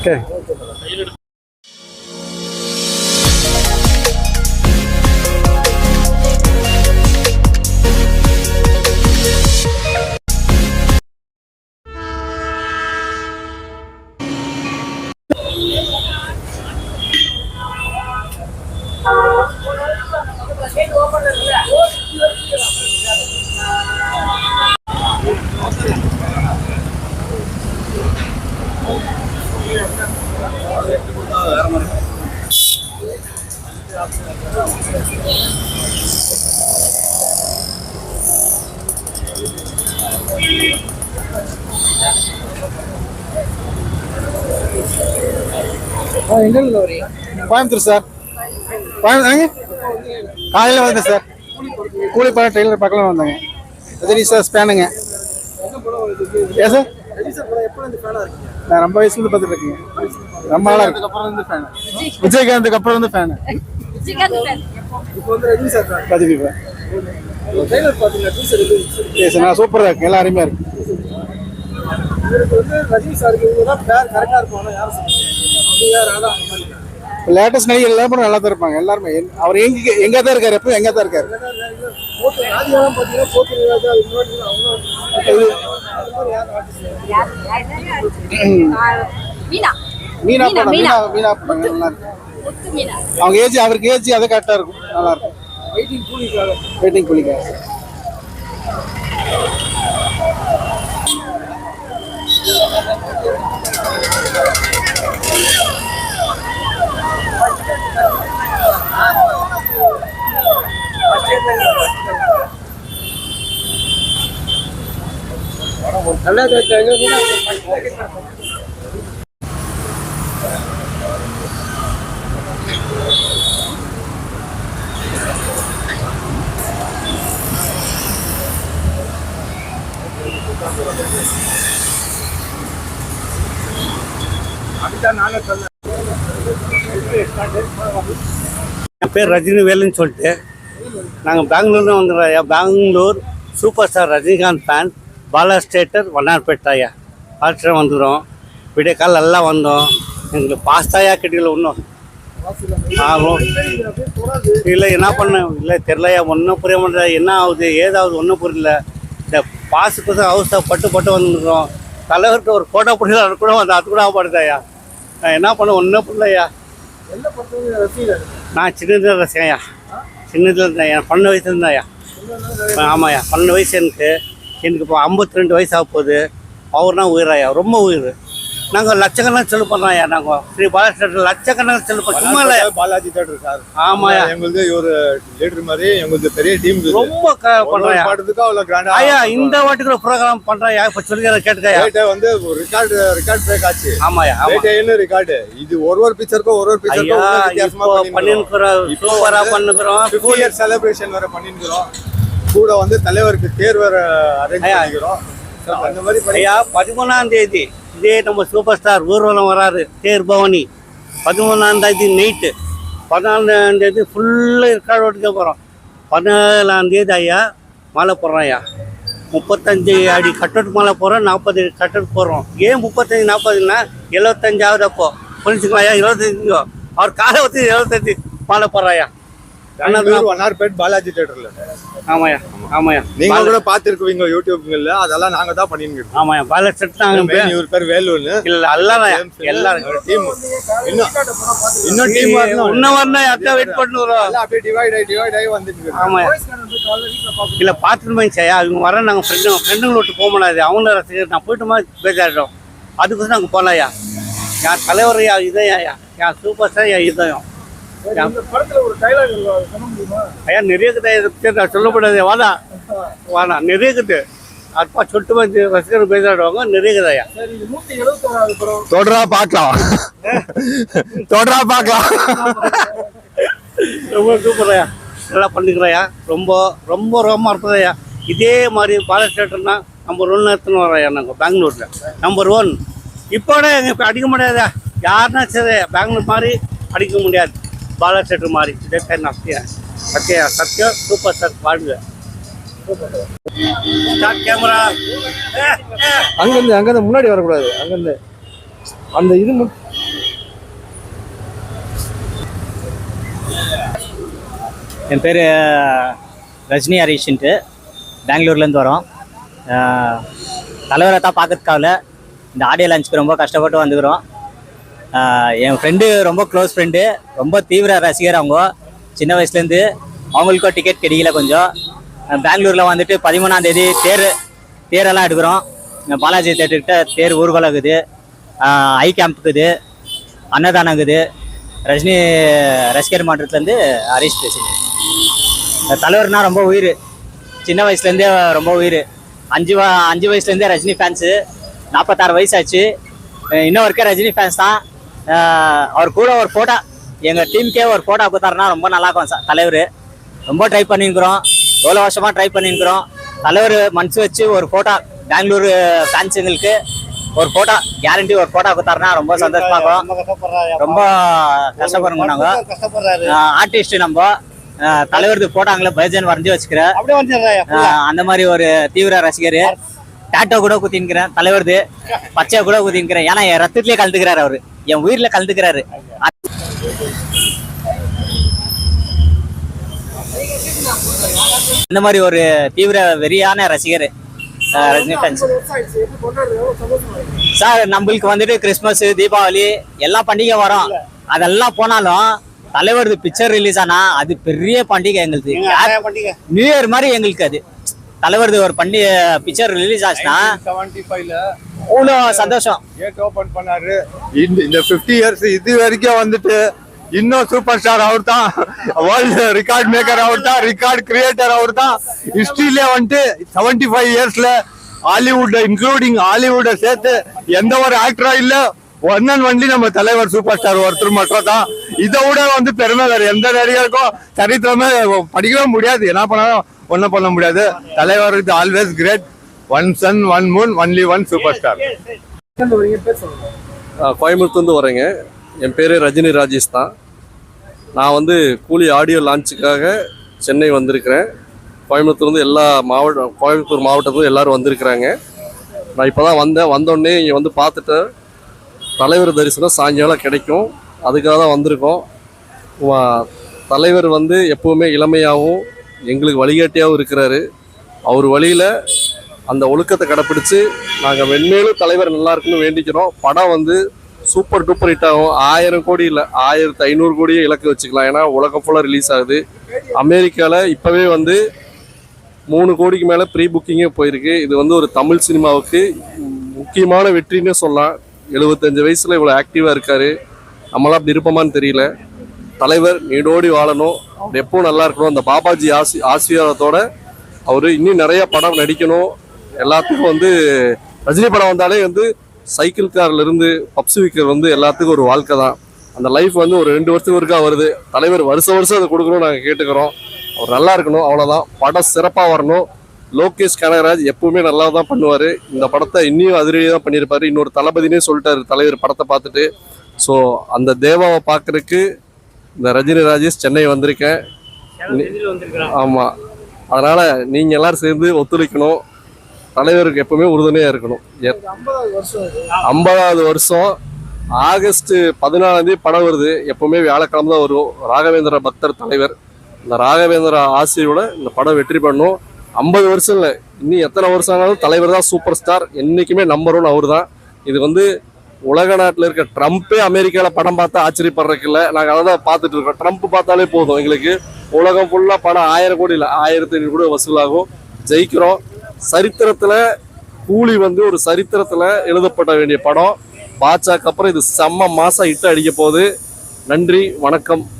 Okay. Coimbatore sir. காலையில் வந்தேன் sir. Koolipalayam Taylor பக்கம் வந்தாங்க. ரஜினி சார் ஸ்பேனுங்க ஏன் சார்? படம் நான் ரொம்ப வயசுலேருந்து பார்த்துட்டு இருக்கேன் ரொம்ப நாளாக இருக்கு. விஜயகாந்துக்கு அப்புறம் வந்து ஃபேனு சார் நான் சூப்பராக இருக்கு எல்லாம் அருமையாக இருக்கு. லேட்டஸ்ட் நடிகர் எல்லாரும் நல்லா தான் இருப்பாங்க. எல்லாருமே. என்- அவர் எங்க எங்கே தான் இருக்காரு? எப்போ எங்கே தான் இருக்காரு? மீனா. மீனா மீனா, படம். மீனா. படம். நல்லா இருக்கு. அவங்க ஏஜ் அவருக்கு ஏஜ் அது கரெக்டாக இருக்கும். நல்லா இருக்கும். வெயிட்டிங் கூலிக்காக. வெயிட்டிங் குளிக்க நல்லா என் பேர் ரஜினி வேலுன்னு சொல்லிட்டு நாங்கள் பெங்களூர்ல வந்துடுறோம் Bangalore super star Rajinikanth fan Bala theatre வண்ணார்பேட்டாயா ஐயா. வந்துடும் வந்துடுறோம் விடிய கால் எல்லாம் வந்தோம். எங்களுக்கு பாஸ்தாயா கிடைக்கல ஒன்றும் ஆகும் இல்லை என்ன பண்ண? இல்லை தெரிலையா ஒன்றும் புரிய மாட்டேன் என்ன ஆகுது? ஏதாவது ஒன்றும் புரியல. இந்த பாஸுக்கு தான் அவசரப்பட்டு பட்டு வந்துடுறோம் தலைவர்கிட்ட ஒரு ஃபோட்டோ பிடிக்கல கூட வந்து அது கூட ஆகப்படுதாயா நான் என்ன பண்ண ஒன்றும் ரசிகர். நான் சின்னதில் ரசிகையா சின்னதில் இருந்தேன் என் பன்னெண்டு வயசு இருந்தாயா ஆமாய்யா பன்னெண்டு வயசு எனக்கு. எனக்கு இப்போ ஐம்பத்தி ரெண்டு வயசு ஆக போகுது அவர்னா உயிராயா ரொம்ப உயிர். நாங்கள் லட்சக்கணக்கில் செலவு பண்ணுறோம்யா நாங்கள் ஸ்ரீ பாலகிருஷ்ணன் லட்சக்கணக்கில் செலவு பண்ண சும்மா இல்லை. Balaji theatre sir. ஆமாய்யா. எங்களுது ஒரு லீடர் மாதிரி எங்களுது பெரிய டீம் ரொம்ப க பண்ணுறேன் பாடுறதுக்கு அவ்வளவு கிராண்டா ஐயா இந்த வாட்டிக்குள்ள ப்ரோக்ராம் பண்ணுறேன் இப்போ சொல்லிக்கிற கேட்டுக்கயா ரேட்டை வந்து ரெக்கார்டு ரெக்கார்ட் பிரேக் ஆச்சு. ஆமாம். ரேட்டேன்னு ரெக்கார்டு இது ஒரு ஒரு பிக்சருக்கும் ஒரு ஒரு பிக்சருக்கும் ஐயா வித்தியாசமா இப்போ பண்ணிருக்கிறோம் சூப்பராக பண்ணுக்கிறோம் ஃபிஃப்டி இயர் செலிப்ரேஷன் வேற பண்ணிருக்கிறோம் கூட வந்து தலைவருக்கு தேர் வேற அரேஞ்ச். பண்ணிக்கிறோம். ஐயா பதிமூணாம் தேதி இதே நம்ம சூப்பர் ஸ்டார் ஊர்வலம் வராரு தேர் பவனி. பதிமூணாந்தேதி நைட்டு பதினாலாந்தேதி ஃபுல்லாக இருக்காடு ஓட்டுக்க போகிறோம் பதினேழாந்தேதி ஐயா மாலை போடுறோம் ஐயா. முப்பத்தஞ்சு அடி கட்டட் மாலை போடுறோம் நாற்பது அடி கட்டட் போடுறோம். ஏன் முப்பத்தஞ்சு நாற்பதுன்னா எழுபத்தஞ்சாவது அப்போ? புரிஞ்சுக்கலாம் ஐயா எழுபத்தஞ்சு அவர் காலை ஊற்றி எழுபத்தஞ்சு மாலை போடுறாயா பெங்களூர் வண்ணார்பேட் பாலாஜி தேட்டர்ல ஆமாய்யா ஆமாய்யா. நீங்க கூட பாத்துருக்குவீங்க யூடியூப்ல அதெல்லாம் நாங்க தான் பண்ணிட்டு இருக்கோம். ஆமாய்யா பால செட் இவர் பேர் வேலுன்னு இல்லை எல்லாரும். எல்லாரும் டீம் இன்னும் இன்னும் டீம் வரணும். இன்னும் வரணும் அதான் வெயிட் பண்ணுறோம் எல்லாம் அப்படியே டிவைட் ஆகி டிவைட் ஆகி வந்துட்டு இருக்கு. ஆமா இல்ல பார்த்துட்டு சார் அவங்க வர நாங்கள் ஃப்ரெண்டு ஃப்ரெண்டுங்களை விட்டு போக முடியாது. ரசிகர் நான் போயிட்டுமா பேசாடுறோம் அதுக்கு நாங்கள் போகலாம்யா என் தலைவர் யா இதயம் என் சூப்பர் ஸ்டார் என் இதயம். இந்த படத்துல ஒரு டைலாக் சொல்ல முடியுமா? ஐயா நிறைய இருக்குது இதை பத்தி நான் சொல்லக்கூடாது வாடா. வாடா நிறைய இருக்குது அப்பா சொட்டு வந்து ரசிகர் பேசாடுவாங்க நிறைய இருக்குது ஐயா. தொடரா பார்க்கலாம். தொடரா பார்க்கலாம். ரொம்ப சூப்பரையா நல்லா பண்ணிக்கிறையா ரொம்ப ரொம்ப ரொம்ப அற்புதையா இதே மாதிரி பாலஸ் தேட்டர்னா நம்பர் ஒன் எடுத்துன்னு வரையா நாங்கள் பெங்களூரில். நம்பர் ஒன் இப்போட எங்கள் இப்போ அடிக்க முடியாதா யாருன்னா சரி பெங்களூர் மாதிரி அடிக்க முடியாது. बाळासाहेब मारी ते काय नागते सत्य सत्य सुपर सत्य वाढलं ஸ்டார்ட் கேமரா அங்கேருந்து அங்கேருந்து முன்னாடி வரக்கூடாது. அங்கேருந்து. அந்த இது என் பேர் ரஜினி ஹரீஷன்ட்டு. பெங்களூர்லேருந்து வரோம். தலைவரை தான் பார்க்கறதுக்காகல. இந்த ஆடியோ லான்ச்சுக்கு ரொம்ப கஷ்டப்பட்டு வந்துக்கிறோம். என் ஃப்ரெண்டு ரொம்ப க்ளோஸ் ஃப்ரெண்டு ரொம்ப தீவிர ரசிகர் அவங்க. சின்ன வயசுலேருந்து அவங்களுக்கும் டிக்கெட் கிடைக்கல கொஞ்சம். பெங்களூரில் வந்துட்டு பதிமூணாம் தேதி தேர் தேரெல்லாம் எடுக்கிறோம். பாலாஜி தேட்டர்கிட்ட தேர் ஊர்வலம் இருக்குது ஐ கேம்ப் இருக்குது அன்னதானம் இருக்குது ரஜினி ரசிகர் மன்றத்துலேருந்து ஹரிஷ் பேசுகிறேன் இந்த தலைவர்னா ரொம்ப உயிர். சின்ன வயசுலேருந்தே ரொம்ப உயிர். அஞ்சு அஞ்சு வயசுலேருந்தே ரஜினி ஃபேன்ஸு நாற்பத்தாறு வயசு ஆச்சு அஹ் ரஜினி ஃபேன்ஸ் தான். அவர் கூட ஒரு ஃபோட்டோ எங்கள் டீமுக்கே ஒரு ஃபோட்டோ கொடுத்தாருன்னா ரொம்ப நல்லா இருக்கும் ச- தலைவர். ரொம்ப ட்ரை பண்ணியிருக்கிறோம். எவ்வளோ வருஷமாக ட்ரை பண்ணியிருக்கிறோம். தலைவர் மனசு வச்சு ஒரு ஃபோட்டோ பெங்களூர் ஃபேன்ஸுங்களுக்கு ஒரு ஃபோட்டோ கேரண்டி ஒரு ஃபோட்டோ கொடுத்தாருன்னா ரொம்ப சந்தோஷமா இருக்கும். ரொம்ப கஷ்டப்படுறோம் நாங்கள் ஆர்டிஸ்ட் நம்ம அஹ் தலைவரது போட்டாங்களே பைஜன் வரைஞ்சி வச்சுக்கிறேன் அந்த மாதிரி ஒரு தீவிர ரசிகர். டாட்டோ கூட குத்தின்கிறேன் தலைவரது பச்சை கூட குத்தின்கிறேன் ஏன்னா என் ரத்தத்திலே கலந்துக்கிறாரு அவரு. என் உயிர்ல கலந்துக்கிறாரு. இந்த மாதிரி ஒரு தீவிர வெறியான ரசிகர். சார் நம்மளுக்கு வந்துட்டு கிறிஸ்மஸ் தீபாவளி எல்லா பண்டிகை வரும். அதெல்லாம் போனாலும் தலைவரது பிக்சர் ரிலீஸ் ஆனா அது பெரிய பண்டிகை எங்களுக்கு நியூ இயர் மாதிரி எங்களுக்கு அது. தலைவரது ஒரு பண்டிகை பிக்சர் ரிலீஸ் ஆச்சுன்னா அவ்வளோ சந்தோஷம். கேட் ஓபன் பண்ணாரு. இந்த இந்த ஃபிஃப்டி இயர்ஸ் இது வரைக்கும் வந்துட்டு இன்னும் சூப்பர் ஸ்டார் அவர் தான் வேர்ல்டு ரெக்கார்ட் மேக்கர் அவர் தான் ரெக்கார்ட் கிரியேட்டர் அவர் தான் ஹிஸ்டரியிலே வந்துட்டு செவன்டி ஃபைவ் இயர்ஸ்ல ஹாலிவுட் இன்க்ளூடிங் ஹாலிவுட்டை சேர்த்து எந்த ஒரு ஆக்டரா இல்ல ஒன் அண்ட் ஒன்லி நம்ம தலைவர் சூப்பர் ஸ்டார் ஒருத்தர் மட்டும் தான் இதை விட வந்து பெருமை வேற எந்த நடிகருக்கும் சரித்திரமே படிக்கவே முடியாது. என்ன பண்ணாலும் ஒன்றும் பண்ண முடியாது. தலைவர் இது always great one sun one moon only one super star எங்க வரீங்க. என் பேர் ரஜினி ராஜேஷ் தான். நான் வந்து கூலி ஆடியோ லான்ச்சுக்காக சென்னை வந்திருக்கிறேன். கோயம்புத்தூர்லேருந்து எல்லா மாவட்டம் கோயம்புத்தூர் மாவட்டத்துலேருந்து எல்லாரும் வந்திருக்கிறாங்க. நான் இப்போ தான் வந்தேன். வந்தோடனே இங்கே வந்து பார்த்துட்டு தலைவர் தரிசனம் சாயங்காலம் கிடைக்கும். அதுக்காக தான் வந்திருக்கோம். வா- தலைவர் வந்து எப்போவுமே இளமையாகவும் எங்களுக்கு வழிகாட்டியாகவும் இருக்கிறாரு. அவர் வழியில் அந்த ஒழுக்கத்தை கடைப்பிடிச்சு நாங்கள் மென்மேலும் தலைவர் நல்லா இருக்குன்னு வேண்டிக்கிறோம். படம் வந்து சூப்பர் டூப்பர் ஹிட் ஆகும். ஆயிரம் கோடி இல்லை ஆயிரத்தி ஐநூறு கோடியே இலக்கு வச்சுக்கலாம். ஏன்னா உலகம் ஃபுல்லாக ரிலீஸ் ஆகுது. அமெரிக்காவில் இப்போவே வந்து மூணு கோடிக்கு மேலே ப்ரீ புக்கிங்கே போயிருக்கு. இது வந்து ஒரு தமிழ் சினிமாவுக்கு முக்கியமான வெற்றின்னே சொல்லலாம். எழுபத்தஞ்சு வயசில் இவ்வளோ ஆக்டிவாக இருக்கார். நம்மளாம் அப்படி இருப்போமான்னு தெரியல. தலைவர் நீடோடி வாழணும். அவர் எப்பவும் நல்லா இருக்கணும். அந்த பாபாஜி ஆசி ஆசீர்வாதத்தோட அவர் இன்னும் நிறைய படம் நடிக்கணும். எல்லாத்துக்கும் வந்து ரஜினி படம் வந்தாலே வந்து சைக்கிள் கார்ல இருந்து பப்ஸ் விக்கர் வந்து எல்லாத்துக்கும் ஒரு வாழ்க்கை தான். அந்த லைஃப் வந்து ஒரு ரெண்டு வருஷத்துக்கு ஒருக்கா வருது. தலைவர் வருஷம் வருஷம் அதை கொடுக்கணும்னு நாங்கள் கேட்டுக்கிறோம். அவர் நல்லா இருக்கணும் அவ்வளோதான் படம் சிறப்பாக வரணும். லோகேஷ் கனகராஜ் எப்பவுமே நல்லா தான் பண்ணுவார். இந்த படத்தை இன்னும் அதிரடியாக தான் பண்ணியிருப்பாரு. இன்னொரு தளபதினே சொல்லிட்டாரு தலைவர் படத்தை பார்த்துட்டு. ஸோ அந்த தேவாவை பார்க்கறதுக்கு இந்த ரஜினி ராஜேஷ் சென்னை வந்திருக்கேன். ஆமாம் அதனால் நீங்கள் எல்லாரும் சேர்ந்து ஒத்துழைக்கணும். தலைவருக்கு எப்பவுமே உறுதுணையாக இருக்கணும். ஐம்பதாவது வருஷம் இது. ஐம்பதாவது வருஷம். ஆகஸ்ட் பதினாலாம் தேதி படம் வருது. எப்பவுமே வியாழக்கிழமை தான் வரும். ராகவேந்திர பக்தர் தலைவர். இந்த ராகவேந்திர ஆசையோட இந்த படம் வெற்றி பண்ணும் ஐம்பது வருஷம் இல்லை. இன்னும் எத்தனை வருஷம் ஆனாலும் தலைவர் தான் சூப்பர் ஸ்டார். என்றைக்குமே நம்பர் ஒன் அவர் தான் இது வந்து உலக நாட்டில் இருக்க ட்ரம்ப்பே அமெரிக்காவில் படம் பார்த்தா ஆச்சரியப்படுறதுக்கு இல்லை. நாங்கள் அதை தான் பார்த்துட்டு இருக்கோம். ட்ரம்ப் பார்த்தாலே போதும் எங்களுக்கு. உலகம் ஃபுல்லாக படம் ஆயிரம் கோடி இல்லை ஆயிரத்தி ஐநூறு கோடி வசூலாகும். ஜெயிக்கிறோம். சரித்திரத்தில் கூலி வந்து ஒரு சரித்திரத்தில் எழுதப்பட வேண்டிய படம். பாட்சாக்கு அப்புறம் இது செம்ம மாதம் இட்டு அடிக்க போகுது. நன்றி வணக்கம்.